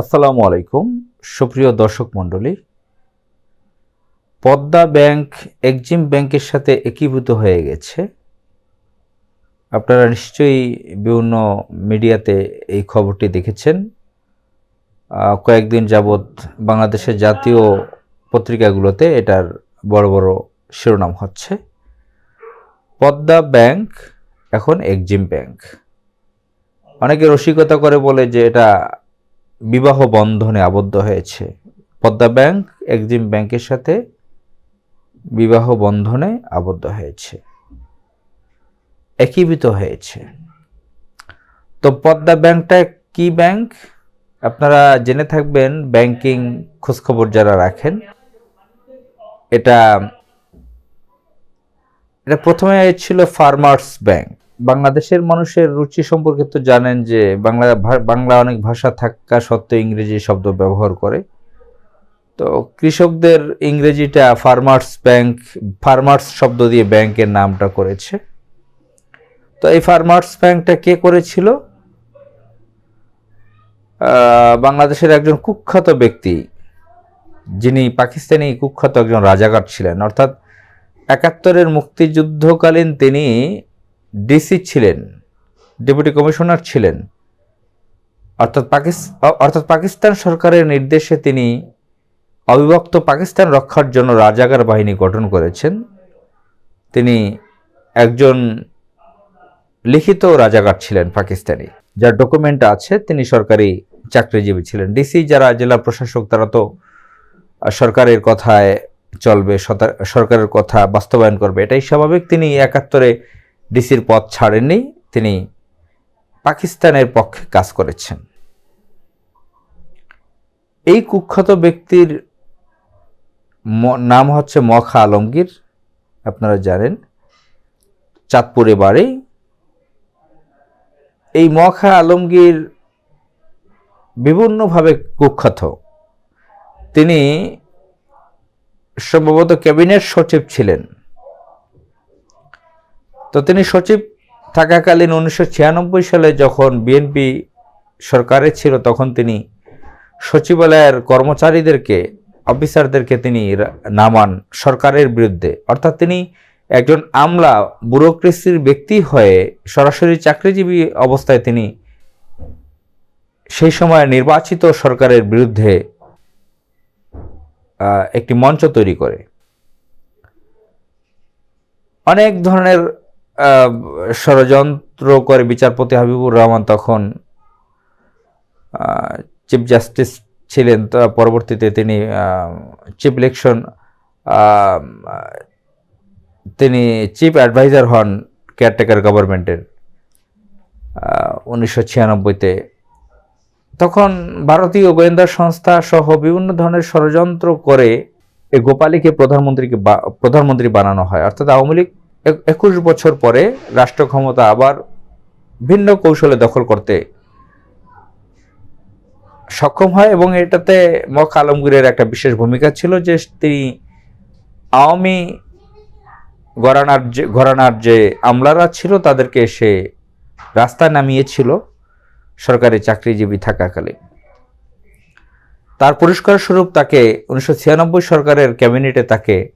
আসসালামু আলাইকুম, সুপ্রিয় দর্শক মণ্ডলী। পদ্মা ব্যাংক এক্সিম ব্যাংকের সাথে একীভূত হয়ে গেছে। আপনারা নিশ্চয়ই বিভিন্ন মিডিয়াতে এই খবরটি দেখেছেন। কয়েকদিন যাবৎ বাংলাদেশের জাতীয় পত্রিকাগুলোতে এটার বড় বড় শিরোনাম হচ্ছে, পদ্মা ব্যাংক এখন এক্সিম ব্যাংক। অনেকে রসিকতা করে বলে যে এটা বিবাহ বন্ধনে আবদ্ধ হয়েছে। পদ্মা ব্যাংক এক্সিম ব্যাংকের সাথে বিবাহ বন্ধনে আবদ্ধ হয়েছে। একীভূত হয়েছে। তো পদ্মা ব্যাংকটা কি ব্যাংক? আপনারা জেনে থাকবেন ব্যাংকিং খোঁজখবর যারা রাখেন, এটা এটা প্রথমে ছিল ফার্মার্স ব্যাংক। বাংলাদেশের মানুষের রুচি সম্পর্কে তো জানেন যে বাংলা বাংলা অনেক ভাষা থাকা সত্ত্বেও ইংরেজি শব্দ ব্যবহার করে। তো কৃষকদের ইংরেজিটা ফার্মার্স ব্যাংক ফার্মার্স শব্দ দিয়ে ব্যাংকের নামটা করেছে। তো এই ফার্মার্স ব্যাংকটা কে করেছিল? বাংলাদেশের একজন কুখ্যাত ব্যক্তি, যিনি পাকিস্তানি কুখ্যাত একজন রাজাকার ছিলেন। অর্থাৎ একাত্তরের মুক্তিযুদ্ধকালীন তিনি ডিসি ছিলেন, ডেপুটি কমিশনার ছিলেন। অর্থাৎ পাকিস- অ- অর্থাৎ পাকিস্তান সরকারের নির্দেশে তিনি অবিভক্ত পাকিস্তান রক্ষার জন্য রাজাগার বাহিনী গঠন করেছেন। তিনি একজন লিখিত রাজাগার ছিলেন পাকিস্তানি। যার ডকুমেন্ট আছে, তিনি সরকারি চাকরিজীবী ছিলেন। ডিসি যারা জেলা প্রশাসক, তারা তো সরকারের কথায় চলবে সরকারের কথা বাস্তবায়ন করবে। এটাই স্বাভাবিক। তিনি একাত্তরে ডিসির পদ ছাড়েননি, তিনি পাকিস্তানের পক্ষে কাজ করেছেন। এই কুখ্যাত ব্যক্তির নাম হচ্ছে মখা আলমগীর, আপনারা জানেন। চাঁদপুরে বাড়ি। এই মখা আলমগীর বিভিন্নভাবে কুখ্যাত। তিনি সম্ভবত ক্যাবিনেট সচিব ছিলেন। তো তিনি সচিব থাকাকালীন উনিশশো ছিয়ানব্বই সালে যখন বিএনপি সরকারে ছিল, তখন তিনি সচিবালয়ের কর্মচারীদেরকে, অফিসারদেরকে তিনি নামান সরকারের বিরুদ্ধে। অর্থাৎ তিনি একজন আমলা, ব্যুরোক্রেসির ব্যক্তি হয়ে সরাসরি চাকরিজীবী অবস্থায় তিনি সেই সময় নির্বাচিত সরকারের বিরুদ্ধে একটি মঞ্চ তৈরি করে। অনেক ধরনের ষড়যন্ত্র করে বিচারপতি হাবিবুর রহমান তখন চিফ জাস্টিস ছিলেন। পরবর্তীতে তিনি চিফ ইলেকশন তিনি চিফ অ্যাডভাইজার হন কেয়ারটেকার গভর্নমেন্টের উনিশশো ছিয়ানব্বইতে। তখন ভারতীয় গোয়েন্দা সংস্থা সহ বিভিন্ন ধরনের ষড়যন্ত্র করে এই গোপালীকে প্রধানমন্ত্রীকে প্রধানমন্ত্রী বানানো হয়। অর্থাৎ আওয়ামী লীগ একুশ বছর পরে রাষ্ট্র ক্ষমতা আবার ভিন্ন কৌশলে দখল করতে সক্ষম হয় এবং এটাতে মক আলমগীরের একটা বিশেষ ভূমিকা ছিল যে তিনি আওয়ামী ঘরানার যে ঘরানার যে আমলারা ছিল, তাদেরকে সে রাস্তায় নামিয়েছিল সরকারি চাকরিজীবী থাকাকালে তার পুরস্কার স্বরূপ তাকে উনিশশো ছিয়ানব্বই সরকারের ক্যাবিনেটে তাকে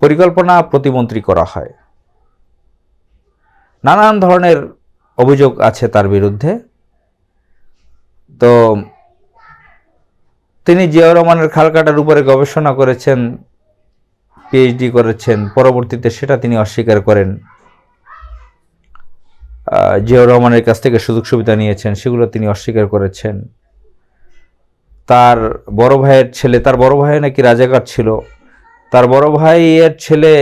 পরিকল্পনা প্রতিমন্ত্রী করা হয়। নানান ধরনের অভিযোগ আছে তার বিরুদ্ধে। তো তিনি জিয়াউর রহমানের খালকাটার উপরে গবেষণা করেছেন পিএইচডি করেছেন, পরবর্তীতে সেটা তিনি অস্বীকার করেন। জিয়াউর রহমানের কাছ থেকে সুযোগ সুবিধা নিয়েছেন, সেগুলো তিনি অস্বীকার করেছেন। তার বড় ভাইয়ের ছেলে, তার বড় ভাই নাকি রাজাকার ছিল, তার বড় ভাইয়ের ছেলে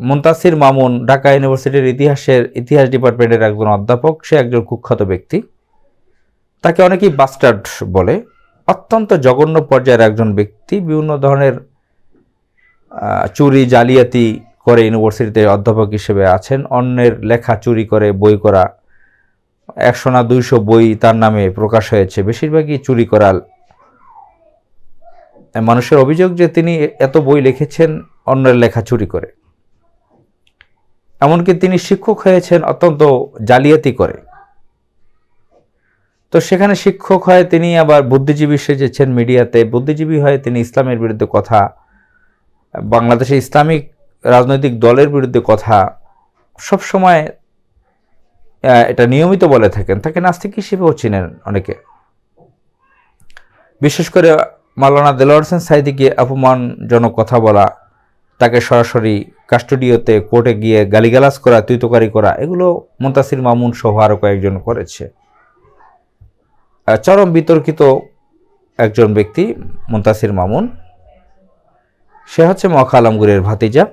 মুন্তাসির মামুন ঢাকা ইউনিভার্সিটির ইতিহাসের ইতিহাস ডিপার্টমেন্টের একজন অধ্যাপক। সে একজন কুখ্যাত ব্যক্তি। তাকে অনেকেই বাস্টার্ড বলে। অত্যন্ত জঘন্য পর্যায়ের একজন ব্যক্তি। বিভিন্ন ধরনের চুরি, জালিয়াতি করে ইউনিভার্সিটিতে অধ্যাপক হিসেবে আছেন। অন্যের লেখা চুরি করে, বই করা, একশো না দুইশো বই তার নামে প্রকাশ হয়েছে। বেশিরভাগই চুরি করা মানুষের অভিযোগ যে তিনি এত বই লিখেছেন, অন্যের লেখা চুরি করে। এমনকি তিনি শিক্ষক হয়েছেন অত্যন্ত জালিয়াতি করে। তো সেখানে শিক্ষক হয়ে তিনি আবার বুদ্ধিজীবী সেজেছেন মিডিয়াতে। বুদ্ধিজীবী হয়ে তিনি ইসলামের বিরুদ্ধে কথা, বাংলাদেশে ইসলামিক রাজনৈতিক দলের বিরুদ্ধে কথা সব সময় এটা নিয়মিত বলে থাকেন। তাকে নাস্তিক হিসেবেও চিনেন অনেকে। বিশেষ করে মালানা দেলোয়ার হোসেন সাইদিকে অপমানজনক কথা বলা তাকে সরাসরি কাস্টডিওতে কোর্টে গিয়ে গালিগালাজ করা তুইতকারি করা, এগুলো মুন্তাসির মামুন সহ আরও কয়েকজন করেছে। চরম বিতর্কিত একজন ব্যক্তি মুন্তাসির মামুন। সে হচ্ছে মখা আলমগুরের ভাতিজা।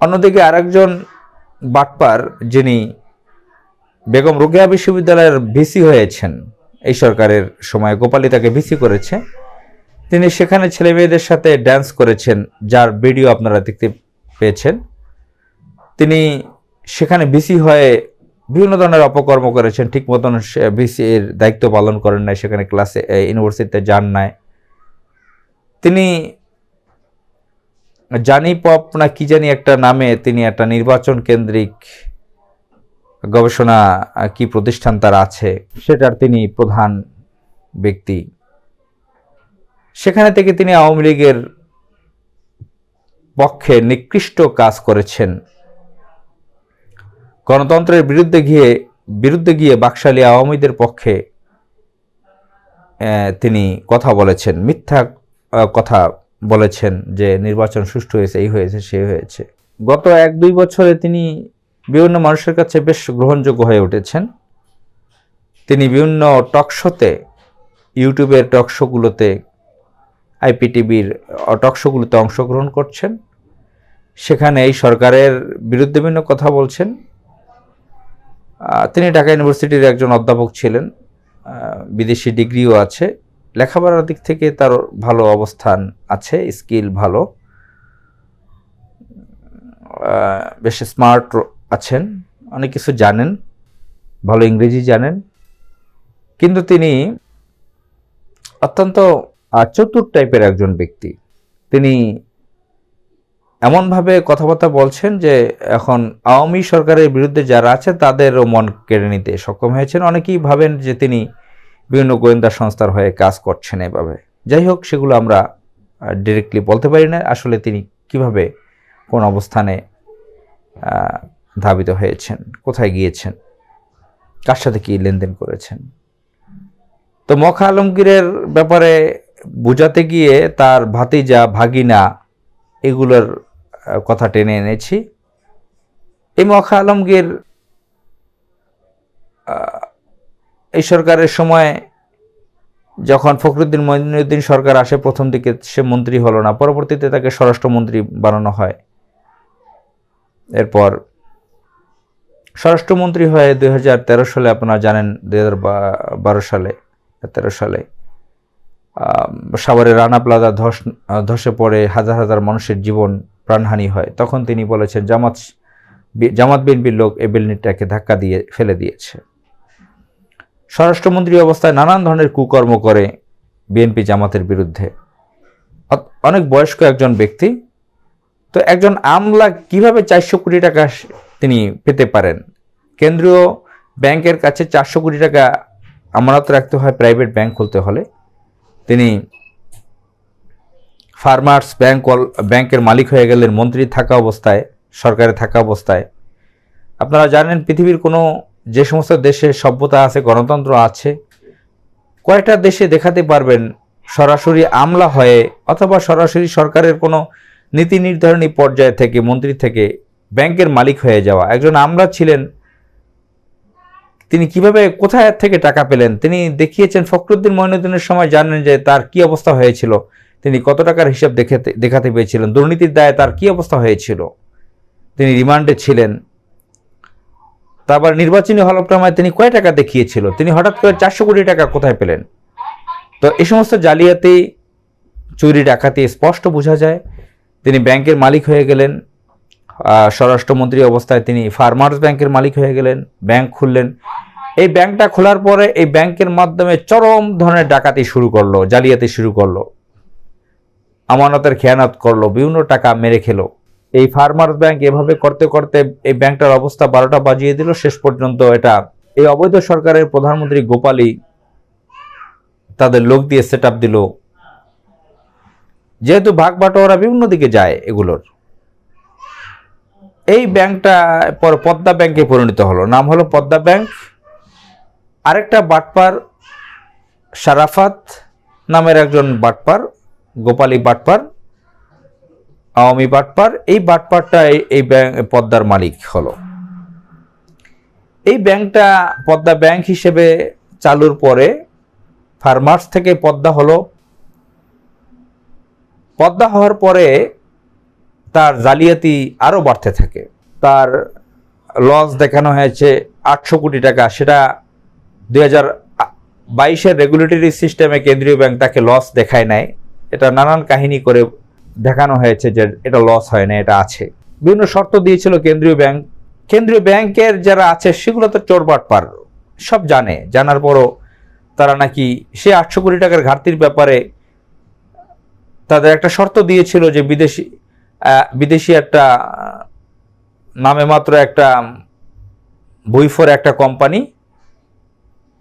অন্যদিকে আরেকজন বাটপার যিনি বেগম রোকেয়া বিশ্ববিদ্যালয়ের ভিসি হয়েছেন, এই সরকারের সময় গোপালী তাকে ভিসি করেছে। তিনি সেখানে ছেলে মেয়েদের সাথে ড্যান্স করেছেন, যার ভিডিও আপনারা দেখতে পেয়েছেন। তিনি সেখানে ভিসি হয়ে বিভিন্ন ধরনের অপকর্ম করেছেন, ঠিক মতন ভিসি এর দায়িত্ব পালন করেন নাই, সেখানে ক্লাসে ইউনিভার্সিটিতে যান নাই। তিনি জানি পপ না কি জানি একটা নামে তিনি একটা নির্বাচন কেন্দ্রিক গবেষণা কি প্রতিষ্ঠান তার আছে, সেটার তিনি প্রধান ব্যক্তি। সেখানে থেকে তিনি আওয়ামী লীগের পক্ষে নিকৃষ্ট কাজ করেছেন। গণতন্ত্রের বিরুদ্ধে গিয়ে বিরুদ্ধে গিয়ে বাকশালী আওয়ামীদের পক্ষে তিনি কথা বলেছেন, মিথ্যা কথা বলেছেন যে নির্বাচন সুষ্ঠু হয়েছে, এই হয়েছে, সে হয়েছে। গত এক দুই বছরে তিনি বিভিন্ন মানুষের কাছে বেশ গ্রহণযোগ্য হয়ে উঠেছেন। তিনি বিভিন্ন টকশোতে ইউটিউবের টকশোগুলোতে আইপিটিভির টকশোগুলোতে অংশগ্রহণ করছেন। সেখানে এই সরকারের বিরুদ্ধে বিভিন্ন কথা বলছেন। তিনি ঢাকা ইউনিভার্সিটির একজন অধ্যাপক ছিলেন। বিদেশি ডিগ্রিও আছে। লেখাপড়ার দিক থেকে তার ভালো অবস্থান আছে, স্কিল ভালো। বেশ স্মার্ট আছেন। অনেক কিছু জানেন। ভালো ইংরেজি জানেন। কিন্তু তিনি অত্যন্ত চতুর টাইপের একজন ব্যক্তি। তিনি এমনভাবে কথাবার্তা বলছেন যে, এখন আওয়ামী সরকারের বিরুদ্ধে যারা আছে, তাদেরও মন কেড়ে নিতে সক্ষম হয়েছেন। অনেকেই ভাবেন যে, তিনি বিভিন্ন গোয়েন্দা সংস্থার হয়ে কাজ করছেন এভাবে। যাই হোক, সেগুলো আমরা ডিরেক্টলি বলতে পারি না। আসলে তিনি কীভাবে কোন অবস্থানে ধাবিত হয়েছেন, কোথায় গিয়েছেন, কার সাথে কি লেনদেন করেছেন। তো মখা আলমগীরের ব্যাপারে বোঝাতে গিয়ে তার ভাতিজা, ভাগিনা এগুলোর কথা টেনে এনেছি। এই মখা আলমগীর এই সরকারের সময় যখন ফখরুদ্দিন মঈনুদ্দিন সরকার আসে, প্রথম দিকে সে মন্ত্রী হলো না, পরবর্তীতে তাকে স্বরাষ্ট্রমন্ত্রী বানানো হয়। এরপর স্বরাষ্ট্রমন্ত্রী হয়ে দু হাজার তেরো সালে, আপনারা জানেন দুই সালে, তেরো সালে সাভারে রানা প্লাজা ধস ধসে পড়ে হাজার হাজার মানুষের জীবন প্রাণহানি হয়। তখন তিনি বলেছেন, জামাত জামাত বিএনপির লোক এই বিল্ডিংটাকে ধাক্কা দিয়ে ফেলে দিয়েছে। স্বরাষ্ট্রমন্ত্রী অবস্থায় নানান ধরনের কুকর্ম করে বিএনপি জামাতের বিরুদ্ধে। অনেক বয়স্ক একজন ব্যক্তি, তো একজন আমলা কীভাবে চারশো কোটি টাকা তিনি পেতে পারেন? কেন্দ্রীয় ব্যাংকের কাছে চারশো কোটি টাকা আমানত রাখতে হয়, প্রাইভেট ব্যাংক খুলতে হলে। তিনি ফার্মার্স ব্যাংক ব্যাংকের মালিক হয়ে গেলেন, মন্ত্রী থাকা অবস্থায়, সরকারে থাকা অবস্থায়। আপনারা জানেন পৃথিবীর কোনো যে সমস্ত দেশে সভ্যতা আছে, গণতন্ত্র আছে, কয়েকটা দেশে দেখাতে পারবেন সরাসরি আমলা হয়ে অথবা সরাসরি সরকারের কোনো নীতি নির্ধারণী পর্যায় থেকে, মন্ত্রী থেকে ব্যাংকের মালিক হয়ে যাওয়া। একজন আমলা ছিলেন তিনি কীভাবে কোথায় থেকে টাকা পেলেন? তিনি দেখিয়েছেন ফখরুদ্দিন মঈনুদ্দিনের সময় জানেন যে তার কি অবস্থা হয়েছিল। তিনি কত টাকার হিসাব দেখাতে দেখাতে পেয়েছিলেন? দুর্নীতির দায়ে তার কি অবস্থা হয়েছিল? তিনি রিমান্ডে ছিলেন। তারপর নির্বাচনী হলফনামায় তিনি কয় টাকা দেখিয়েছিল? তিনি হঠাৎ করে চারশো কোটি টাকা কোথায় পেলেন? তো এই সমস্ত জালিয়াতি, চুরি, ডাকাতি স্পষ্ট বোঝা যায়। তিনি ব্যাংকের মালিক হয়ে গেলেন। স্বরাষ্ট্রমন্ত্রী অবস্থায় তিনি ফার্মার্স ব্যাংকের মালিক হয়ে গেলেন, ব্যাংক খুললেন। এই ব্যাংকটা খোলার পরে এই ব্যাংকের মাধ্যমে চরম ধরনের ডাকাতি শুরু করল, জালিয়াতি শুরু করল। আমানতের খেয়ানত করল, বিভিন্ন টাকা মেরে খেলো। এই ফার্মার্স ব্যাংক এভাবে করতে করতে এই ব্যাংকটার অবস্থা বারোটা বাজিয়ে দিল। শেষ পর্যন্ত এটা এই অবৈধ সরকারের প্রধানমন্ত্রী গোপালী তাদের লোক দিয়ে সেট দিল। যেহেতু ভাগ বাটোয়ারা বিভিন্ন দিকে যায় এগুলোর। এই ব্যাংকটা পর পদ্মা ব্যাংকে পরিণত হলো। নাম হলো পদ্মা ব্যাংক। আরেকটা বাটপার সারাফাত নামের একজন বাটপার, গোপালী বাটপার, আওয়ামী বাটপার, এই বাটপারটা এই- ব্যাংক পদ্মার মালিক হলো। এই ব্যাংকটা পদ্মা ব্যাংক হিসেবে চালুর পরে ফার্মার্স থেকে পদ্মা হলো। পদ্মা হওয়ার পরে তার জালিয়াতি আরও বাড়তে থাকে। তার লস দেখানো হয়েছে আটশো কোটি টাকা। সেটা দুই হাজার বাইশের রেগুলেটরি সিস্টেমে কেন্দ্রীয় ব্যাংক তাকে লস দেখায় নাই। এটা নানান কাহিনী করে দেখানো হয়েছে যে এটা লস হয় না এটা আছে। বিভিন্ন শর্ত দিয়েছিল কেন্দ্রীয় ব্যাংক কেন্দ্রীয় ব্যাংকের যারা আছে, সেগুলো তো চোরবাট পার। সব জানে। জানার পরও তারা নাকি সে আটশো কোটি টাকার ঘাটতির ব্যাপারে তাদের একটা শর্ত দিয়েছিল যে বিদেশি বিদেশি একটা নামে মাত্র একটা বইফোর একটা কোম্পানি।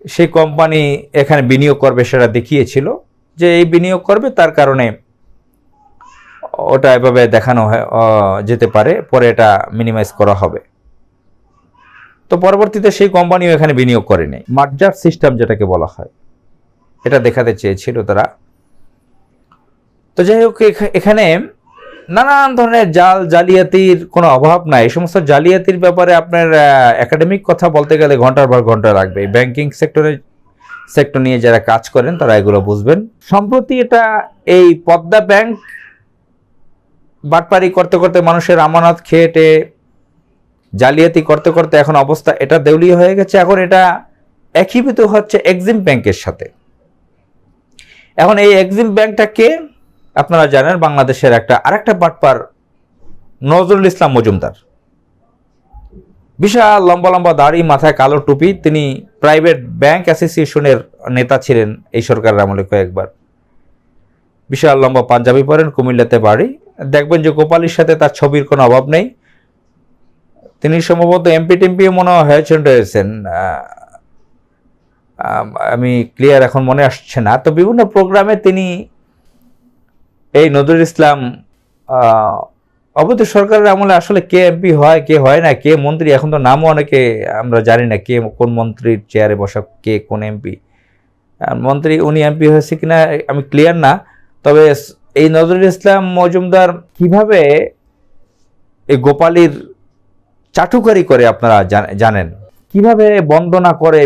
সেই কোম্পানি এখানে বিনিয়োগ করবে সেটা দেখিয়েছিল যে এই বিনিয়োগ করবে, তার কারণে ওটা এভাবে দেখানো যেতে পারে, পরে এটা মিনিমাইজ করা হবে। তো পরবর্তীতে সেই কোম্পানিও এখানে বিনিয়োগ করেনি মার্জার সিস্টেম যেটাকে বলা হয়, এটা দেখাতে চেয়েছিল তারা। তো যাই হোক, এখা- এখানে নানান ধরনের জাল, জালিয়াতির কোনো অভাব নাই। এই সমস্ত জালিয়াতির ব্যাপারে আপনার একাডেমিক কথা বলতে গেলে ঘণ্টার পর ঘণ্টা লাগবে। ব্যাংকিং সেক্টরে সেক্টর নিয়ে যারা কাজ করেন, তারা এগুলো বুঝবেন। সম্প্রতি এটা এই পদ্মা ব্যাংক বাটপারি করতে করতে মানুষের আমানত খেয়েটে জালিয়াতি করতে করতে এখন অবস্থা এটা দেউলিয়া হয়ে গেছে। এখন এটা একীভূত হচ্ছে এক্সিম ব্যাংকের সাথে। এখন এই এক্সিম ব্যাংকটা কে? আপনারা জানেন বাংলাদেশের একটা, আরেকটা বাটপার নজরুল ইসলাম মজুমদার। বিশাল লম্বা লম্বা দাড়ি, মাথায় কালো টুপি, তিনি প্রাইভেট ব্যাংক অ্যাসোসিয়েশনের নেতা ছিলেন এই সরকারের আমলে কয়েকবার। বিশাল লম্বা পাঞ্জাবি পরেন, কুমিল্লাতে বাড়ি। দেখবেন যে গোপালীর সাথে তার ছবির কোনো অভাব নেই। তিনি সম্ভবত এমপি টেম্পিও মনে হয়েছেন, রয়েছেন। আমি ক্লিয়ার এখন মনে আসছে না। তো বিভিন্ন প্রোগ্রামে তিনি এই নজরুল ইসলাম অবৈধ সরকারের আমলে আসলে কে এমপি হয়, কে হয় না, কে মন্ত্রী, এখন তো নামও অনেকে আমরা জানি না কে কোন মন্ত্রীর চেয়ারে বসা, কে কোন এমপি। মন্ত্রী, উনি এমপি হয়েছে কিনা আমি ক্লিয়ার না, তবে এই নজরুল ইসলাম মজুমদার কীভাবে এই গোপালীর চাটুকারি করে আপনারা জানেন? কীভাবে বন্দনা করে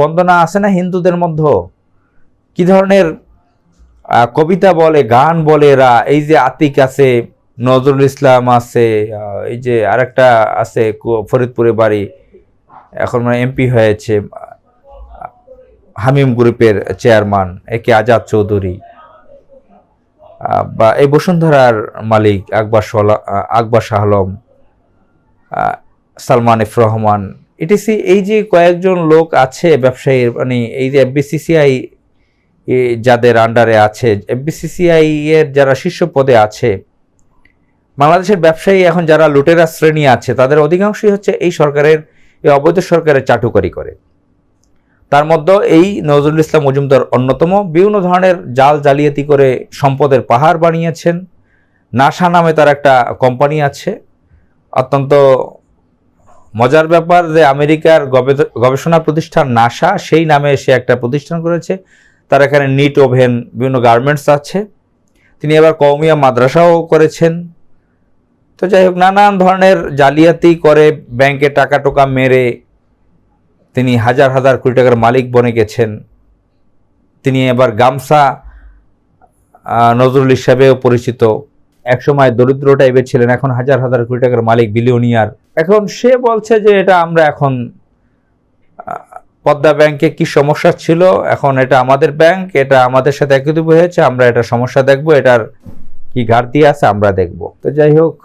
বন্দনা আছে না হিন্দুদের মধ্যে কি ধরনের কবিতা বলে, গান বলে এরা। এই যে আতিক আছে, নজরুল ইসলাম আছে এই যে আরেকটা আছে, কো- ফরিদপুরে বাড়ি, এখন মানে এমপি হয়েছে হামিম গ্রুপের চেয়ারম্যান, একে আজাদ চৌধুরী। বা এই বসুন্ধরার মালিক আকবর আকবর শাহ আলম সালমান এফ রহমান। ইটিসি এই যে কয়েকজন লোক আছে ব্যবসায়ী মানে এই যে এফবিসিসিআই যাদের আন্ডারে আছে এফবিসিসিআই এর যারা শীর্ষ পদে আছে, বাংলাদেশের ব্যবসায়ী এখন যারা লুটেরা শ্রেণি আছে, তাদের অধিকাংশই হচ্ছে এই সরকারের, এই অবৈধ সরকারের চাটুকারি করে। তার মধ্যে এই নজরুল ইসলাম মজুমদার অন্যতম বিভিন্ন ধরনের জাল জালিয়াতি করে সম্পদের পাহাড় বানিয়েছেন। নাসা নামে তার একটা কোম্পানি আছে। অত্যন্ত মজার ব্যাপার যে আমেরিকার গবে- গবেষণা প্রতিষ্ঠান নাসা, সেই নামে সে একটা প্রতিষ্ঠান করেছে। তার এখানে নিট ওভেন বিভিন্ন গার্মেন্টস আছে। তিনি এবার কৌমিয়া মাদ্রাসাও করেছেন। তো যাই হোক, নানান ধরনের জালিয়াতি করে ব্যাংকে টাকা টোকা মেরে তিনি হাজার হাজার কোটি টাকার মালিক বনে গেছেন। তিনি এবার গামসা নজরুল হিসাবেও পরিচিত। একসময় দরিদ্র টাইপের ছিলেন, এখন হাজার হাজার কোটি টাকার মালিক বিলিয়নিয়ার এখন সে বলছে যে এটা আমরা এখন পদ্মা ব্যাংকে কি সমস্যা ছিল? এখন এটা আমাদের ব্যাংক, এটা আমাদের সাথে একীভূত হয়েছে, আমরা এটা সমস্যা দেখব, এটার কি ঘাটতি আছে আমরা দেখব। তো যাই হোক,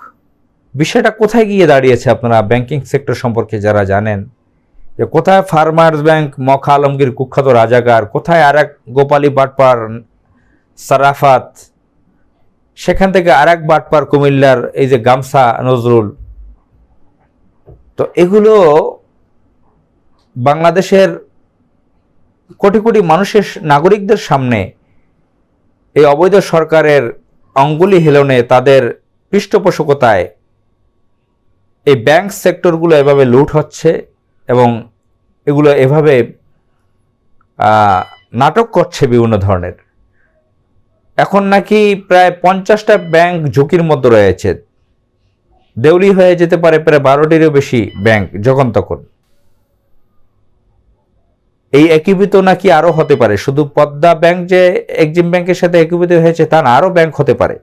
বিষয়টা কোথায় গিয়ে দাঁড়িয়েছে আপনারা ব্যাংকিং সেক্টর সম্পর্কে যারা জানেন? যে কোথায় ফার্মার্স ব্যাংক, মখা আলমগীর কুখ্যাত রাজাকার, কোথায় আর এক গোপালী বাটপার, সারাফাত, সেখান থেকে আর এক বাটপার কুমিল্লার এই যে গামসা নজরুল। তো এগুলো বাংলাদেশের কোটি কোটি মানুষের নাগরিকদের সামনে এই অবৈধ সরকারের অঙ্গুলি হেলনে তাদের পৃষ্ঠপোষকতায় এই ব্যাংক সেক্টরগুলো এভাবে লুট হচ্ছে এবং এগুলো এভাবে নাটক করছে বিভিন্ন ধরনের। এখন নাকি প্রায় পঞ্চাশটা ব্যাংক ঝুঁকির মধ্যে রয়েছে। দেউলি হয়ে যেতে পারে প্রায় বারোটিরও বেশি ব্যাংক যখন তখন। এই একীভূত নাকি আরও হতে পারে? শুধু পদ্মা ব্যাংক যে এক্সিম ব্যাংকের সাথে একীভূত হয়েছে, তা না আরও ব্যাংক হতে পারে।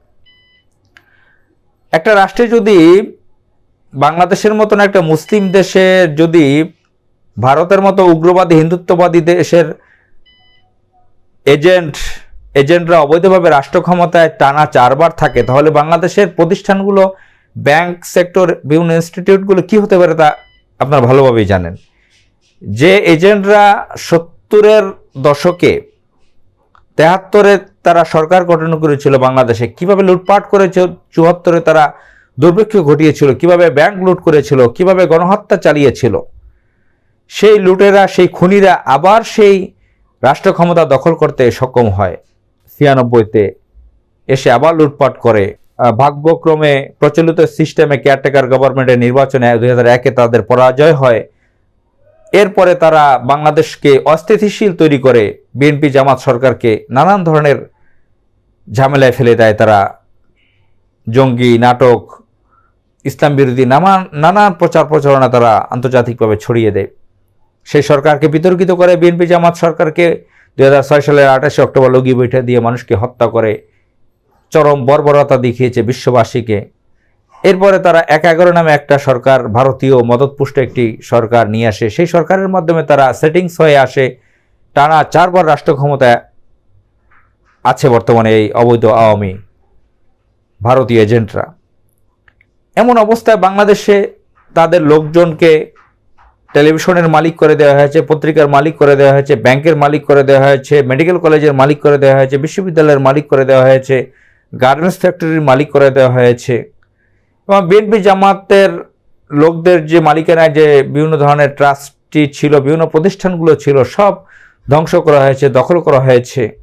একটা রাষ্ট্রে যদি বাংলাদেশের মতন একটা মুসলিম দেশে যদি ভারতের মতো উগ্রবাদী, হিন্দুত্ববাদী দেশের এজেন্ট, এজেন্টরা অবৈধভাবে রাষ্ট্র ক্ষমতায় টানা চারবার থাকে, তাহলে বাংলাদেশের প্রতিষ্ঠানগুলো, ব্যাংক সেক্টর, বিভিন্ন ইনস্টিটিউটগুলো কি হতে পারে তা আপনারা ভালোভাবেই জানেন। যে এজেন্টরা সত্তরের দশকে তেহাত্তরে তারা সরকার গঠন করেছিল বাংলাদেশে, কীভাবে লুটপাট করেছে চুয়াত্তরে তারা দুর্ভিক্ষ ঘটিয়েছিল, কীভাবে ব্যাংক লুট করেছিল, কীভাবে গণহত্যা চালিয়েছিল, সেই লুটেরা, সেই খুনিরা আবার সেই রাষ্ট্র ক্ষমতা দখল করতে সক্ষম হয়। ছিয়ানব্বইতে এসে আবার লুটপাট করে। ভাগ্যক্রমে প্রচলিত সিস্টেমে কেয়ারটেকার গভর্নমেন্টের নির্বাচনে দুই হাজার একে তাদের পরাজয় হয়। এরপরে তারা বাংলাদেশকে অস্থিতিশীল তৈরি করে বিএনপি জামাত সরকারকে নানান ধরনের ঝামেলায় ফেলে দেয় তারা। জঙ্গি, নাটক, ইসলাম বিরোধী নানান নানান প্রচার প্রচারণা তারা আন্তর্জাতিকভাবে ছড়িয়ে দেয়। সেই সরকারকে বিতর্কিত করে বিএনপি জামাত সরকারকে দুই হাজার ছয় সালের আঠাশে অক্টোবর লগি বৈঠা দিয়ে মানুষকে হত্যা করে চরম বর্বরতা দেখিয়েছে বিশ্ববাসীকে। এরপরে তারা এক এগারো নামে একটা সরকার, ভারতীয় মদতপুষ্ট একটি সরকার নিয়ে আসে। সেই সরকারের মাধ্যমে তারা সেটিংস হয়ে আসে। টানা চারবার রাষ্ট্র ক্ষমতায় আছে বর্তমানে এই অবৈধ আওয়ামী ভারতীয় এজেন্টরা। এমন অবস্থায় বাংলাদেশে তাদের লোকজনকে টেলিভিশনের মালিক করে দেওয়া হয়েছে, পত্রিকার মালিক করে দেওয়া হয়েছে, ব্যাংকের মালিক করে দেওয়া হয়েছে, মেডিকেল কলেজের মালিক করে দেওয়া হয়েছে, বিশ্ববিদ্যালয়ের মালিক করে দেওয়া হয়েছে, গার্মেন্টস ফ্যাক্টরির মালিক করে দেওয়া হয়েছে। এবং বিএনপি জামাতের লোকদের যে মালিকানায় যে বিভিন্ন ধরনের ট্রাস্টি ছিল, বিভিন্ন প্রতিষ্ঠানগুলো ছিল, সব ধ্বংস করা হয়েছে, দখল করা হয়েছে।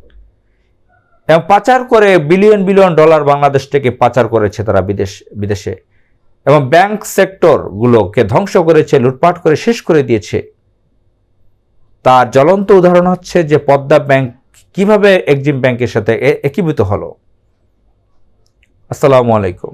এবং পাচার করে বিলিয়ন বিলিয়ন ডলার বাংলাদেশ থেকে পাচার করেছে তারা বিদেশ, বিদেশে। এবং ব্যাংক সেক্টরগুলোকে ধ্বংস করেছে, লুটপাট করে, শেষ করে দিয়েছে। তার জ্বলন্ত উদাহরণ হচ্ছে যে পদ্মা ব্যাংক কীভাবে এক্সিম ব্যাংকের সাথে একীভূত হলো। আসসালামু আলাইকুম।